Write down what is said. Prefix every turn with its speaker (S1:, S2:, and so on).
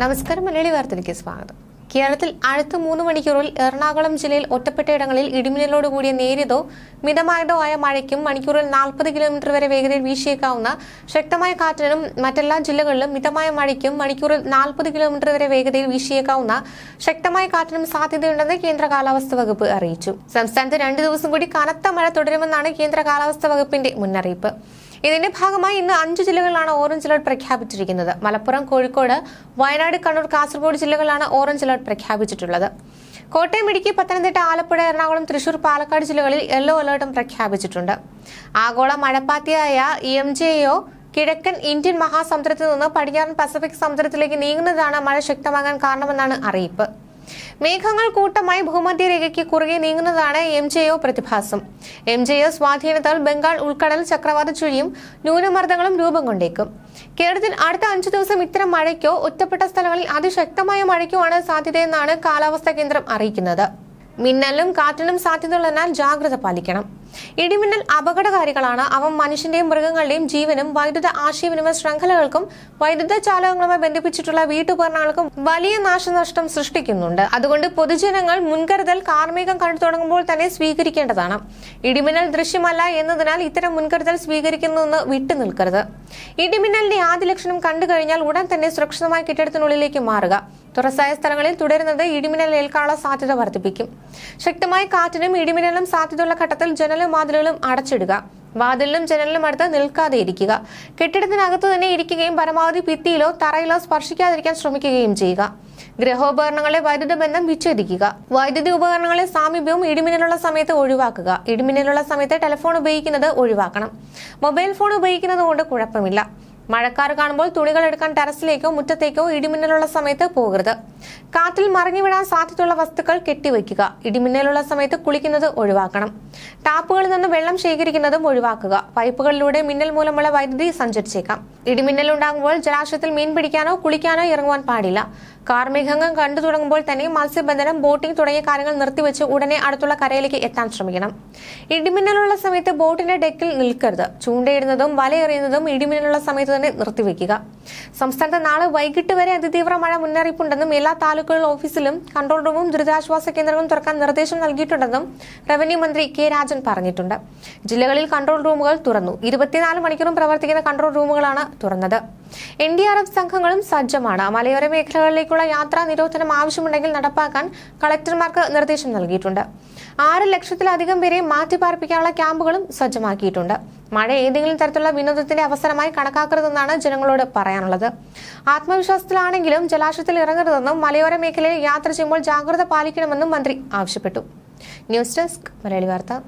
S1: നമസ്കാരം മലയാളി വാർത്തയിലേക്ക് സ്വാഗതം കേരളത്തിൽ അടുത്ത മൂന്ന് മണിക്കൂറിൽ എറണാകുളം ജില്ലയിൽ ഒറ്റപ്പെട്ട ഇടങ്ങളിൽ ഇടിമിന്നലോട് കൂടിയ നേരിയതോ മിതമായതോ ആയ മഴയ്ക്കും മണിക്കൂറിൽ നാൽപ്പത് കിലോമീറ്റർ വരെ വേഗതയിൽ വീശിയേക്കാവുന്ന ശക്തമായ കാറ്റിനും മറ്റെല്ലാ ജില്ലകളിലും മിതമായ മഴയ്ക്കും മണിക്കൂറിൽ നാൽപ്പത് കിലോമീറ്റർ വരെ വേഗതയിൽ വീശിയേക്കാവുന്ന ശക്തമായ കാറ്റിനും സാധ്യതയുണ്ടെന്ന് കേന്ദ്ര കാലാവസ്ഥാ വകുപ്പ് അറിയിച്ചു സംസ്ഥാനത്ത് രണ്ടു ദിവസം കൂടി കനത്ത മഴ തുടരുമെന്നാണ് കേന്ദ്ര കാലാവസ്ഥാ വകുപ്പിന്റെ മുന്നറിയിപ്പ് ഇതിന്റെ ഭാഗമായി ഇന്ന് അഞ്ച് ജില്ലകളിലാണ് ഓറഞ്ച് അലർട്ട് പ്രഖ്യാപിച്ചിരിക്കുന്നത് മലപ്പുറം കോഴിക്കോട് വയനാട് കണ്ണൂർ കാസർഗോഡ് ജില്ലകളിലാണ് ഓറഞ്ച് അലർട്ട് പ്രഖ്യാപിച്ചിട്ടുള്ളത് കോട്ടയം ഇടുക്കി പത്തനംതിട്ട ആലപ്പുഴ എറണാകുളം തൃശൂർ പാലക്കാട് ജില്ലകളിൽ യെല്ലോ അലേർട്ടും പ്രഖ്യാപിച്ചിട്ടുണ്ട് ആഗോള മഴപ്പാത്തിയായ ഇ എം ജെ ഒ കിഴക്കൻ ഇന്ത്യൻ മഹാസമുദ്രത്തിൽ നിന്ന് പടിഞ്ഞാറൻ പസഫിക് സമുദ്രത്തിലേക്ക് നീങ്ങുന്നതാണ് മഴ ശക്തമാകാൻ കാരണമെന്നാണ് അറിയിപ്പ് മേഘങ്ങൾ കൂട്ടമായി ഭൂമധ്യരേഖയ്ക്ക് കുറുകെ നീങ്ങുന്നതാണ് എം ജെ ഒ പ്രതിഭാസം എം ജെ ഒ സ്വാധീനത്താൽ ബംഗാൾ ഉൾക്കടൽ ചക്രവാത ചുഴിയും ന്യൂനമർദ്ദങ്ങളും രൂപം കൊണ്ടേക്കും കേരളത്തിൽ അടുത്ത അഞ്ചു ദിവസം ഇത്തരം മഴയ്ക്കോ ഒറ്റപ്പെട്ട സ്ഥലങ്ങളിൽ അതിശക്തമായ മഴയ്ക്കോ ആണ് സാധ്യതയെന്നാണ് കാലാവസ്ഥാ കേന്ദ്രം അറിയിക്കുന്നത് മിന്നലും കാറ്റിനും സാധ്യതയുള്ളതിനാൽ ജാഗ്രത പാലിക്കണം ഇടിമിന്നൽ അപകടകാരികളാണ് അവ മനുഷ്യന്റെയും മൃഗങ്ങളുടെയും ജീവനും വൈദ്യുത ആശയവിനിമയ ശൃംഖലകൾക്കും വൈദ്യുത ചാലകങ്ങളുമായി ബന്ധിപ്പിച്ചിട്ടുള്ള വീട്ടുപകരണങ്ങൾക്കും വലിയ നാശനഷ്ടം സൃഷ്ടിക്കുന്നുണ്ട് അതുകൊണ്ട് പൊതുജനങ്ങൾ മുൻകരുതൽ കാർമ്മികം കണ്ടു തുടങ്ങുമ്പോൾ തന്നെ സ്വീകരിക്കേണ്ടതാണ് ഇടിമിന്നൽ ദൃശ്യമല്ല എന്നതിനാൽ ഇത്തരം മുൻകരുതൽ സ്വീകരിക്കുന്നതെന്ന് വിട്ടുനിൽക്കരുത് ഇടിമിന്നലിന്റെ ആദ്യ ലക്ഷണം കണ്ടു കഴിഞ്ഞാൽ ഉടൻ തന്നെ സുരക്ഷിതമായ കെട്ടിടത്തിനുള്ളിലേക്ക് മാറുക തുറസായ സ്ഥലങ്ങളിൽ തുടരുന്നത് ഇടിമിന്നൽ ഏൽക്കാനുള്ള സാധ്യത വർദ്ധിപ്പിക്കും ശക്തമായ കാറ്റിനും ഇടിമിന്നലും സാധ്യതയുള്ള ഘട്ടത്തിൽ ജനൽ ജനലും വാതിലുകളും അടച്ചിടുക വാതിലിനും ജനലിനും അടുത്ത് നിൽക്കാതെ ഇരിക്കുക കെട്ടിടത്തിനകത്ത് തന്നെ ഇരിക്കുകയും പരമാവധി ഭിത്തിയിലോ തറയിലോ സ്പർശിക്കാതിരിക്കാൻ ശ്രമിക്കുകയും ചെയ്യുക ഗ്രഹോപകരണങ്ങളെ വൈദ്യുത ബന്ധം വിച്ഛേദിക്കുക വൈദ്യുതി ഉപകരണങ്ങളെ സാമീപ്യവും ഇടിമിന്നലുള്ള സമയത്ത് ഒഴിവാക്കുക ഇടിമിന്നലുള്ള സമയത്ത് ടെലിഫോൺ ഉപയോഗിക്കുന്നത് ഒഴിവാക്കണം മൊബൈൽ ഫോൺ ഉപയോഗിക്കുന്നത് കൊണ്ട് കുഴപ്പമില്ല മഴക്കാർ കാണുമ്പോൾ തുണികൾ എടുക്കാൻ ടെറസിലേക്കോ മുറ്റത്തേക്കോ ഇടിമിന്നലുള്ള സമയത്ത് പോകരുത് കാറ്റിൽ മറിഞ്ഞുവിടാൻ സാധ്യതയുള്ള വസ്തുക്കൾ കെട്ടിവയ്ക്കുക ഇടിമിന്നലുള്ള സമയത്ത് കുളിക്കുന്നത് ഒഴിവാക്കണം ടാപ്പുകളിൽ നിന്ന് വെള്ളം ശേഖരിക്കുന്നതും ഒഴിവാക്കുക പൈപ്പുകളിലൂടെ മിന്നൽ മൂലമുള്ള വൈദ്യുതി സഞ്ചരിച്ചേക്കാം ഇടിമിന്നൽ ഉണ്ടാകുമ്പോൾ ജലാശയത്തിൽ മീൻ പിടിക്കാനോ കുളിക്കാനോ ഇറങ്ങുവാൻ പാടില്ല കാർമേഘങ്ങൾ കണ്ടു തുടങ്ങുമ്പോൾ തന്നെ മത്സ്യബന്ധനം ബോട്ടിംഗ് തുടങ്ങിയ കാര്യങ്ങൾ നിർത്തിവെച്ച് ഉടനെ അടുത്തുള്ള കരയിലേക്ക് എത്താൻ ശ്രമിക്കണം ഇടിമിന്നലുള്ള സമയത്ത് ബോട്ടിന്റെ ഡെക്കിൽ നിൽക്കരുത് ചൂണ്ടയിടുന്നതും വലയെറിയുന്നതും ഇടിമിന്നലുള്ള സമയത്ത് തന്നെ നിർത്തിവെക്കുക സംസ്ഥാനത്ത് നാളെ വൈകിട്ട് വരെ അതിതീവ്ര മഴ മുന്നറിയിപ്പുണ്ടെന്നും എല്ലാ താലൂക്കുകളിൽ ഓഫീസിലും കൺട്രോൾ റൂമും ദുരിതാശ്വാസ കേന്ദ്രങ്ങളും തുറക്കാൻ നിർദ്ദേശം നൽകിയിട്ടുണ്ടെന്നും റവന്യൂ മന്ത്രി കെ രാജൻ പറഞ്ഞിട്ടുണ്ട് ജില്ലകളിൽ കൺട്രോൾ റൂമുകൾ തുറന്നു ഇരുപത്തിനാല് മണിക്കൂറും പ്രവർത്തിക്കുന്ന കൺട്രോൾ റൂമുകളാണ് തുറന്നത് എൻ ഡി ആർ എഫ് സംഘങ്ങളും സജ്ജമാണ് മലയോര മേഖലകളിലേക്കുള്ള യാത്രാ നിരോധനം ആവശ്യമുണ്ടെങ്കിൽ നടപ്പാക്കാൻ കളക്ടർമാർക്ക് നിർദ്ദേശം നൽകിയിട്ടുണ്ട് ആറ് ലക്ഷത്തിലധികം പേരെ മാറ്റിപ്പാർപ്പിക്കാനുള്ള ക്യാമ്പുകളും സജ്ജമാക്കിയിട്ടുണ്ട് മഴ ഏതെങ്കിലും തരത്തിലുള്ള വിനോദത്തിന്റെ അവസരമായി കണക്കാക്കരുതെന്നാണ് ജനങ്ങളോട് പറയാനുള്ളത് ആത്മവിശ്വാസത്തിലാണെങ്കിലും ജലാശയത്തിൽ ഇറങ്ങരുതെന്നും മലയോര മേഖലയിൽ യാത്ര ചെയ്യുമ്പോൾ ജാഗ്രത പാലിക്കണമെന്നും മന്ത്രി ആവശ്യപ്പെട്ടു ന്യൂസ് ഡെസ്ക് മലയാളി വാർത്ത